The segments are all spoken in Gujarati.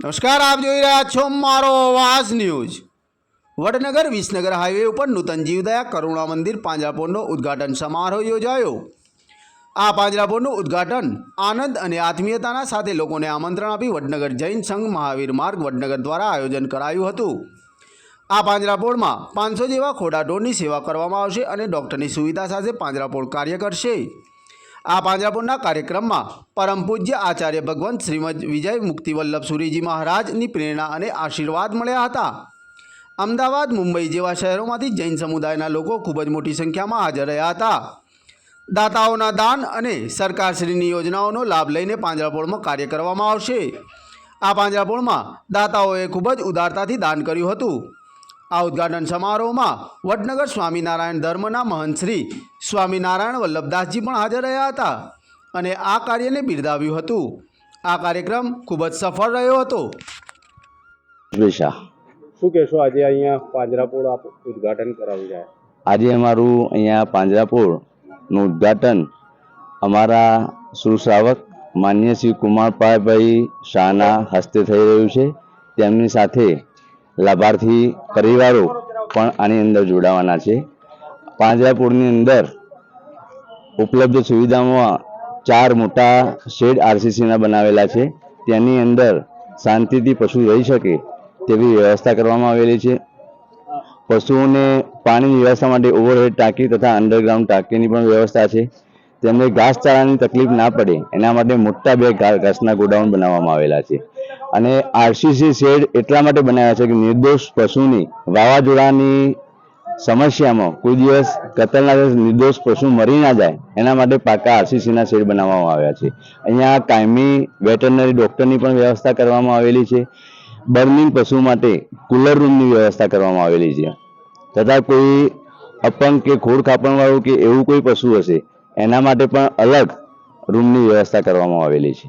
નમસ્કાર, આપ જોઈ રહ્યા છો મારો અવાજ ન્યૂઝ. વડનગર વિસનગર હાઈવે ઉપર નૂતન જીવદયા કરુણા મંદિર પાંજરાપોળનો ઉદ્ઘાટન સમારોહ યોજાયો. આ પાંજરાપોળનું ઉદ્ઘાટન આનંદ અને આત્મીયતાના સાથે લોકોને આમંત્રણ આપી વડનગર જૈન સંઘ મહાવીર માર્ગ વડનગર દ્વારા આયોજન કરાયું હતું. આ પાંજરાપોળમાં પાંચસો જેવા ખોડાઢોરની સેવા કરવામાં આવશે અને ડૉક્ટરની સુવિધા સાથે પાંજરાપોળ કાર્ય કરશે. આ પાંજરાપોળના કાર્યક્રમમાં પરમ પૂજ્ય આચાર્ય ભગવંત શ્રીમદ વિજય મુક્તિવલ્લભ સુરીજી મહારાજની પ્રેરણા અને આશીર્વાદ મળ્યા હતા. અમદાવાદ, મુંબઈ જેવા શહેરોમાંથી જૈન સમુદાયના લોકો ખૂબ જ મોટી સંખ્યામાં હાજર રહ્યા હતા. દાતાઓના દાન અને સરકારશ્રીની યોજનાઓનો લાભ લઈને પાંજરાપોળમાં કાર્ય કરવામાં આવશે. આ પાંજરાપોળમાં દાતાઓએ ખૂબ જ ઉદારતાથી દાન કર્યું હતું. આ ઉદ્ઘાટન સમારોહમાં વડનગર સ્વામિનારાયણ ધર્મના મહંત શ્રી સ્વામિનારાયણ વલ્લભદાસજી પણ હાજર રહ્યા હતા અને આ કાર્યને બિરદાવ્યું હતું. આ કાર્યક્રમ ખૂબ જ સફળ રહ્યો હતો. શું કહેશો આજે અહીંયા પાંજરાપોળ આપ ઉદ્ઘાટન કરાવી રહ્યા? આજે અમારું અહીંયા પાંજરાપોળનું ઉદ્ઘાટન અમારા સુશ્રાવક માન્ય શ્રી કુમારપાલભાઈ શાહના હસ્તે થઈ રહ્યું છે. તેમની સાથે લાભાર્થી પરિવારો પણ આની અંદર જોડાવાના છે. પાંજરાપુરની અંદર ઉપલબ્ધ સુવિધામાં ચાર મોટા શેડ આરસીસીના બનાવેલા છે. તેની અંદર શાંતિથી પશુ રહી શકે તેવી વ્યવસ્થા કરવામાં આવેલી છે. પશુઓને પાણીની વ્યવસ્થા માટે ઓવરહેડ ટાંકી તથા અંડરગ્રાઉન્ડ ટાંકીની પણ વ્યવસ્થા છે. તેમને ઘાસચારાની તકલીફ ના પડે, એના માટે મોટા બે ઘાસના ગોડાઉન બનાવવામાં આવેલા છે. અને આરસીસી શેડ એટલા માટે બનાવ્યા છે કે નિર્દોષ પશુની વાવાઝોડાની સમસ્યામાં કોઈ દિવસ દિવસ નિર્દોષ પશુ મરી ના જાય, એના માટે પાકા આરસીસીના શેડ બનાવવામાં આવ્યા છે. અહીંયા કાયમી વેટરનરી ડોક્ટરની પણ વ્યવસ્થા કરવામાં આવેલી છે. બર્નિંગ પશુ માટે કુલર રૂમની વ્યવસ્થા કરવામાં આવેલી છે. તથા કોઈ અપંગ કે ખોડ ખાપણવાળું કે એવું કોઈ પશુ હશે એના માટે પણ અલગ રૂમની વ્યવસ્થા કરવામાં આવેલી છે.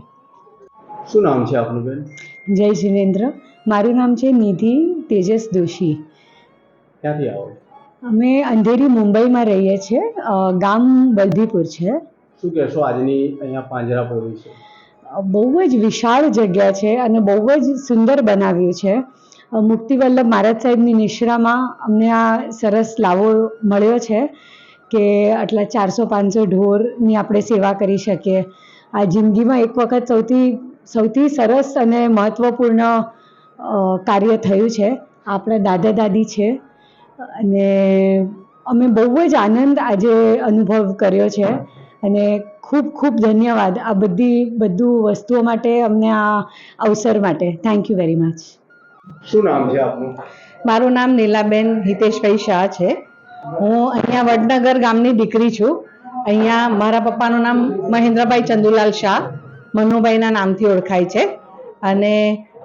શું નામ છે આપનું બેન? જય જિનેન્દ્ર મારું નામ છે નિધિ તેજસ દોશી. ક્યાંથી આવો? અમે અંધેરી મુંબઈમાં રહીએ છીએ. ગામ બલદીપુર છે. શું કહેશો આજની અહીંયા પાંજરાપોળ વિશે બહુ જ વિશાળ જગ્યા છે અને બહુ જ સુંદર બનાવ્યું છે. મુક્તિવલ્લભ મહારાજ સાહેબની નિશ્રામાં અમને આ સરસ લાવો મળ્યો છે. કે આટલા ચારસો પાંચસો ઢોરની આપણે સેવા કરી શકીએ. આ જિંદગીમાં એક વખત સૌથી સૌથી સરસ અને મહત્ત્વપૂર્ણ કાર્ય થયું છે. આપણા દાદા દાદી છે. અને અમે બહુ જ આનંદ આજે અનુભવ કર્યો છે. અને ખૂબ ખૂબ ધન્યવાદ આ બધી બધું વસ્તુઓ માટે અમને આ અવસર માટે. થેન્ક યુ વેરી મચ શું નામ છે આપનું? મારું નામ નીલાબેન હિતેશભાઈ શાહ છે. હું અહીંયા વડનગર ગામની દીકરી છું. અહીંયા મારા પપ્પાનું નામ મહેન્દ્રભાઈ ચંદુલાલ શાહ. મનુભાઈના નામથી ઓળખાય છે. અને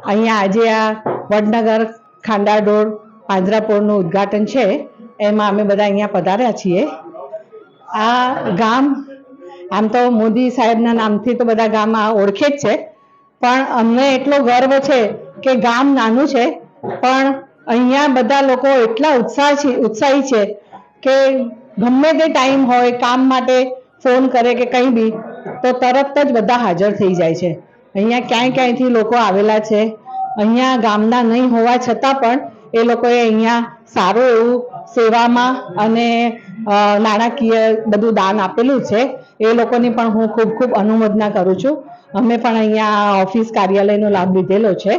અહીંયા આજે આ વડનગર ખાંડાડોળ પાંજરાપોળનું ઉદ્ઘાટન છે. એમાં અમે બધા અહીંયા પધાર્યા છીએ. આ ગામ, આમ તો મોદી સાહેબના નામથી તો બધા ગામ આ ઓળખે જ છે. પણ અમને એટલો ગર્વ છે કે ગામ નાનું છે. પણ અહીંયા બધા લોકો એટલા ઉત્સાહ છે ઉત્સાહી છે કે ગમે તે ટાઈમ હોય, કામ માટે ફોન કરે કે કંઈ બી, તો તરત જ બધા હાજર થઈ જાય છે. અહીંયા ક્યાંય ક્યાંયથી લોકો આવેલા છે. અહીંયા ગામના નહીં હોવા છતાં પણ એ લોકોએ અહીંયા સારું એવું સેવામાં અને નાણાકીય બધું દાન આપેલું છે. એ લોકોની પણ હું ખૂબ ખૂબ અનુમોદના કરું છું. અમે પણ અહીંયા ઓફિસ કાર્યાલયનો લાભ લીધેલો છે.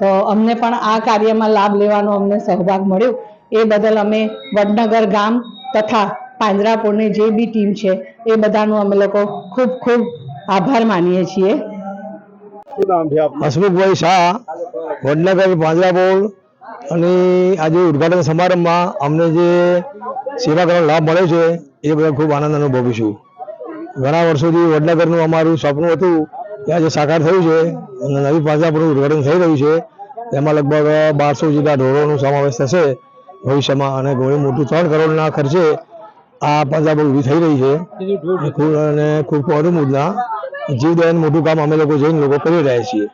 તો અમને પણ આ કાર્યમાં લાભ લેવાનો અમને સહભાગ મળ્યો. એ બદલ અમે વડનગર ગામ તથા પાંજરાપોળની જે બી ટીમ છે એ બધાનો અમે લોકો ખૂબ ખૂબ આભાર માનીએ છીએ. હસમુખભાઈ શાહ વડનગર પાંજરાપોળ અને આજે ઉદ્ઘાટન સમારંભમાં અમને જે સેવા કરવાનો લાભ મળ્યો છે એ બધા ખૂબ આનંદ અનુભવું છું. ઘણા વર્ષોથી વડનગરનું અમારું સપનું હતું એ આજે સાકાર થયું છે અને નવી પાંજરાપોળનું ઉદ્ઘાટન થઈ રહ્યું છે. એમાં લગભગ બારસો જેટલા ઢોરોનો સમાવેશ થશે. ભવિષ્યમાં અને ઘણું મોટું ત્રણ કરોડના ખર્ચે આ પંજાબ ઊભી થઈ રહી છે. અને ખૂબ ખૂબ અનુમોદના જીવદયન મોટું કામ અમે લોકો જઈને લોકો કરી રહ્યા છીએ.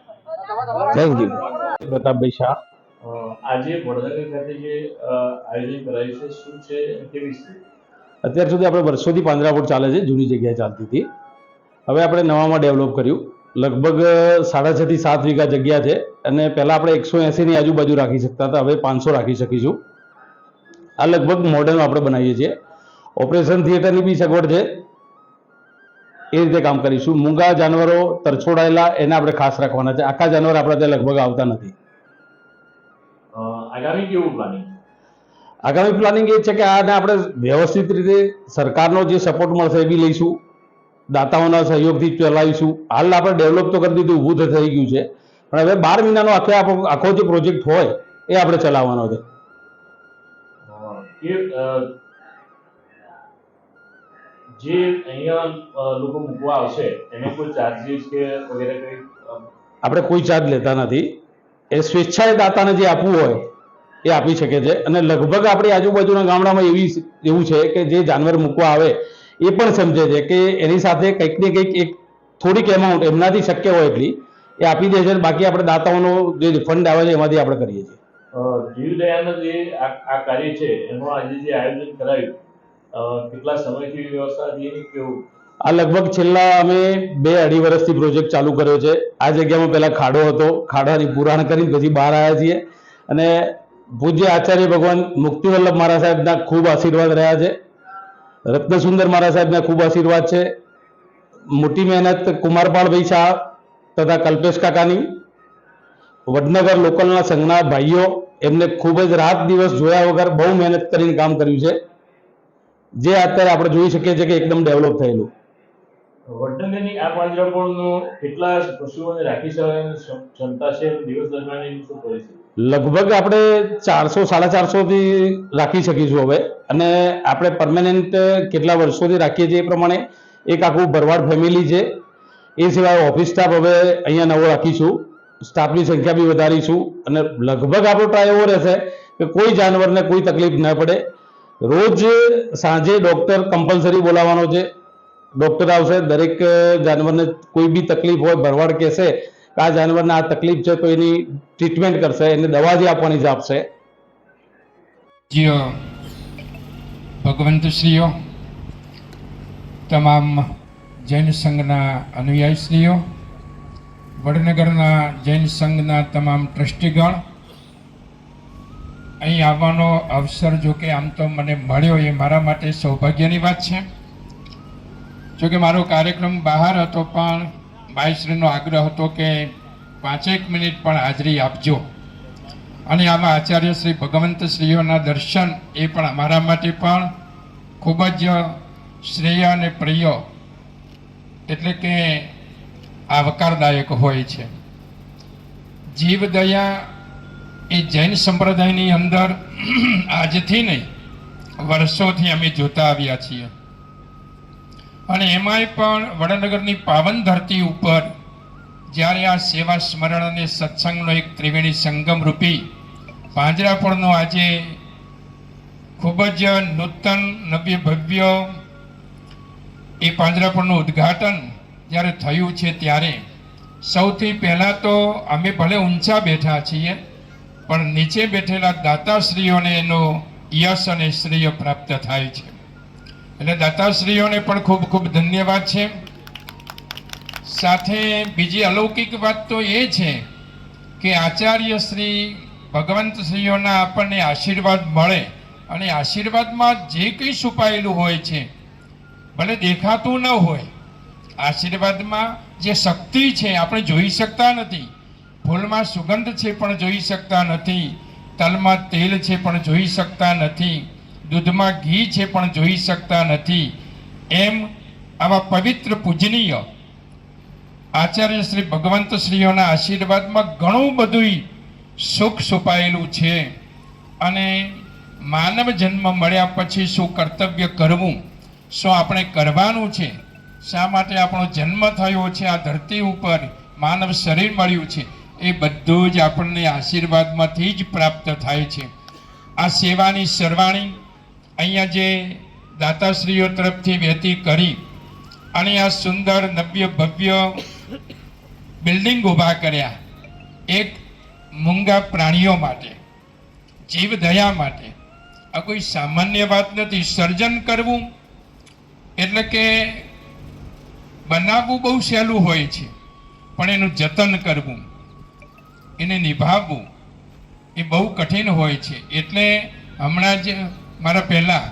Thank you Pratapbhai Shah. આજે વડનગર ખાતે જે આયોજન કરાયું છે શું છે તે વિશે અત્યાર સુધી આપણે વર્ષોથી પાંજરાપોળ ચાલે છે જૂની જગ્યાએ ચાલતી હતી. હવે આપણે નવામાં ડેવલપ કર્યું. લગભગ સાડા છથી સાત વીઘા જગ્યા છે અને પહેલાં આપણે એકસો એંસીની આજુબાજુ રાખી શકતા હતા હવે પાંચસો રાખી શકીશું. આ લગભગ મોડર્ન આપણે બનાવીએ છીએ. ઓપરેશન થિયેટરની બી સગવડ છે. એ રીતે કામ કરીશું. મૂંગા જાનવરો તરછોડાયેલા એને આપણે ખાસ રાખવાના છે. આખા જાનવર આપણા ત્યાં લગભગ આવતા નથી. આગામી કેવું પ્લાનિંગ આગામી પ્લાનિંગ એ છે કે આને આપણે વ્યવસ્થિત રીતે સરકારનો જે સપોર્ટ મળશે એ બી લઈશું. દાતાઓના સહયોગથી ચલાવીશું. હાલ આપણે ડેવલપ તો કરી દીધું ઊભું થઈ ગયું છે. પણ હવે બાર મહિનાનો આખો આખો જે પ્રોજેક્ટ હોય એ આપણે ચલાવવાનો છે. કે જે અહીંયા લોકો મૂકવા આવશે, એને કોઈ ચાર્જીસ કે વગેરે કંઈ આપણે કોઈ ચાર્જ લેતા નથી. એ સ્વેચ્છાએ દાતાને જે આપવું હોય, એ આપી શકે છે. અને લગભગ આપણી આજુબાજુના ગામડામાં એવી એવું છે કે જે જાનવર મૂકવા આવે, એ પણ સમજે છે કે એની સાથે કંઈક ને કંઈક એક થોડીક એમાઉન્ટ એમનાથી શક્ય હોય એટલી, એ આપી દે છે બાકી આપણે દાતાઓનો જે ફંડ આવે છે, એમાંથી આપણે કરીએ છીએ. અ, જીવદયાનું જે આ કાર્ય છે એનું આજે જે આયોજન કરાયું કેટલા સમયથી વ્યવસ્થા હતી કેવું આ લગભગ છેલ્લા અમે બે અઢી વર્ષથી પ્રોજેક્ટ ચાલુ કર્યો છે. આ જગ્યામાં પહેલાં ખાડો હતો. ખાડાની પુરાણ કરી પછી બહાર આવ્યા છીએ. અને પૂજ્ય આચાર્ય ભગવાન મુક્તિવલ્લભ મહારાજ સાહેબના ખૂબ આશીર્વાદ રહ્યા છે. રત્નસુંદર મહારાજ સાહેબના ખૂબ આશીર્વાદ છે. મોટી મહેનત કુમારપાળભાઈ શાહ તથા કલ્પેશ કાકાની. વડનગર લોકલના સંઘના ભાઈઓ એમને ખૂબ જ રાત દિવસ જોયા વગર બહુ મહેનત કરીને કામ કર્યું છે. જે અત્યારે આપણે જોઈ શકીએ છીએ કે એકદમ ડેવલપ થયેલું. વડનગરની આ પાંજરાપોળનું કેટલા પશુઓને રાખી શકવાની ક્ષમતા છે દિવસ દરમિયાન એની શું પરિસ્થિતિ લગભગ આપણે ચારસો સાડા ચારસોથી રાખી શકીશું હવે. અને આપણે પરમેનન્ટ કેટલા વર્ષોથી રાખીએ છીએ એ પ્રમાણે એક આખું ભરવાડ ફેમિલી છે. એ સિવાય ઓફિસ સ્ટાફ હવે અહીંયા નવો રાખીશું. સ્ટાફની સંખ્યા બી વધારીશું અને લગભગ આપણો ટ્રાય એવો રહેશે કે કોઈ જાનવરને કોઈ તકલીફ ન પડે. રોજ સાંજે ડૉક્ટર કમ્પલસરી બોલાવવાનો છે. ડૉક્ટર આવશે, દરેક જાનવરને કોઈ બી તકલીફ હોય, ભરવાડ કહેશે કે આ જાનવરને આ તકલીફ છે તો એની ટ્રીટમેન્ટ કરશે, એને દવા જે આપવાની છે, આપશે. ભગવંતશ્રીઓ, તમામ જૈન સંઘના અનુયાયીશ્રીઓ વડનગરના જૈન સંઘના તમામ ટ્રસ્ટીગણ, અહીં આવવાનો અવસર જો કે આમ તો મને મળ્યો એ મારા માટે સૌભાગ્યની વાત છે. જો કે મારો કાર્યક્રમ બહાર હતો પણ ભાઈશ્રીનો આગ્રહ હતો કે પાંચેક મિનિટ પણ હાજરી આપજો. અને આમાં આચાર્ય શ્રી ભગવંત શ્રીઓના દર્શન એ પણ અમારા માટે પણ ખૂબ જ શ્રેય અને પ્રિય. એટલે કે આવકારદાયક હોય છે. જીવદયા એ જૈન સંપ્રદાયની અંદર આજથી નહીં, વર્ષોથી અમે જોતા આવ્યા છીએ. અને એમાંય પણ વડનગરની પાવન ધરતી ઉપર જ્યારે આ સેવા સ્મરણ અને સત્સંગનો એક ત્રિવેણી સંગમ રૂપી પાંજરાપોળનો આજે ખૂબ જ નૂતન નવ્ય ભવ્ય એ પાંજરાપોળનું ઉદ્ઘાટન જ્યારે થયું છે ત્યારે. સૌથી પહેલાં તો અમે ભલે ઊંચા બેઠા છીએ, પણ નીચે બેઠેલા દાતાશ્રીઓને એનો યશ અને શ્રેય પ્રાપ્ત થાય છે. એટલે દાતાશ્રીઓને પણ ખૂબ ખૂબ ધન્યવાદ છે. સાથે બીજી અલૌકિક વાત તો એ છે કે આચાર્ય શ્રી ભગવંત શ્રીઓના આપણને આશીર્વાદ મળે અને આશીર્વાદમાં જે કંઈ છુપાયેલું હોય છે, ભલે દેખાતું ન હોય આશીર્વાદમાં જે શક્તિ છે, આપણે જોઈ શકતા નથી. ફૂલમાં સુગંધ છે પણ જોઈ શકતા નથી. તલમાં તેલ છે પણ જોઈ શકતા નથી. દૂધમાં ઘી છે પણ જોઈ શકતા નથી. એમ આવા પવિત્ર પૂજનીય આચાર્ય શ્રી ભગવંત શ્રીઓના આશીર્વાદમાં ઘણું બધું સુખ છુપાયેલું છે. અને માનવ જન્મ મળ્યા પછી શું કર્તવ્ય કરવું, શું આપણે કરવાનું છે? શા માટે આપણો જન્મ થયો છે? આ ધરતી ઉપર માનવ શરીર મળ્યું છે. એ બધું જ આપણને આશીર્વાદમાંથી જ પ્રાપ્ત થાય છે. આ સેવાની સરવાણી અહીંયા જે દાતાશ્રીઓ તરફથી વહેતી કરી અને આ સુંદર નવ્ય ભવ્ય બિલ્ડિંગ ઊભા કર્યા. એક મૂંગા પ્રાણીઓ માટે જીવદયા માટે. આ કોઈ સામાન્ય વાત નથી. સર્જન કરવું એટલે કે બનાવવું બહુ સહેલું હોય છે, પણ એનું જતન કરવું, એને નિભાવવું એ બહુ કઠિન હોય છે. એટલે હમણાં જ મારા પહેલાં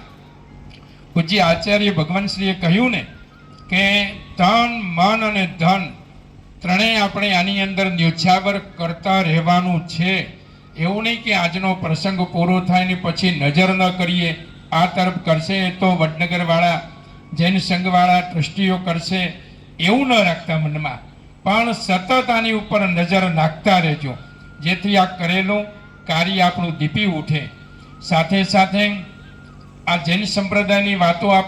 પૂજ્ય આચાર્ય ભગવાનશ્રીએ કહ્યું ને કે તન, મન અને ધન ત્રણેય આપણે આની અંદર ન્યોછાવર કરતા રહેવાનું છે. એવું નહીં કે આજનો પ્રસંગ પૂરો થાય ને પછી નજર ન કરીએ. આ તરફ કરશે તો વડનગરવાળા, જૈન સંઘવાળા, ટ્રસ્ટીઓ કરશે. એવું ન રાખતા મનમાં. પણ સતત આની ઉપર નજર નાખતા રહેજો. જેથી આ કરેલું કાર્ય આપણું દીપી ઉઠે. સાથે સાથે આ જૈન સંપ્રદાયની વાતો આપ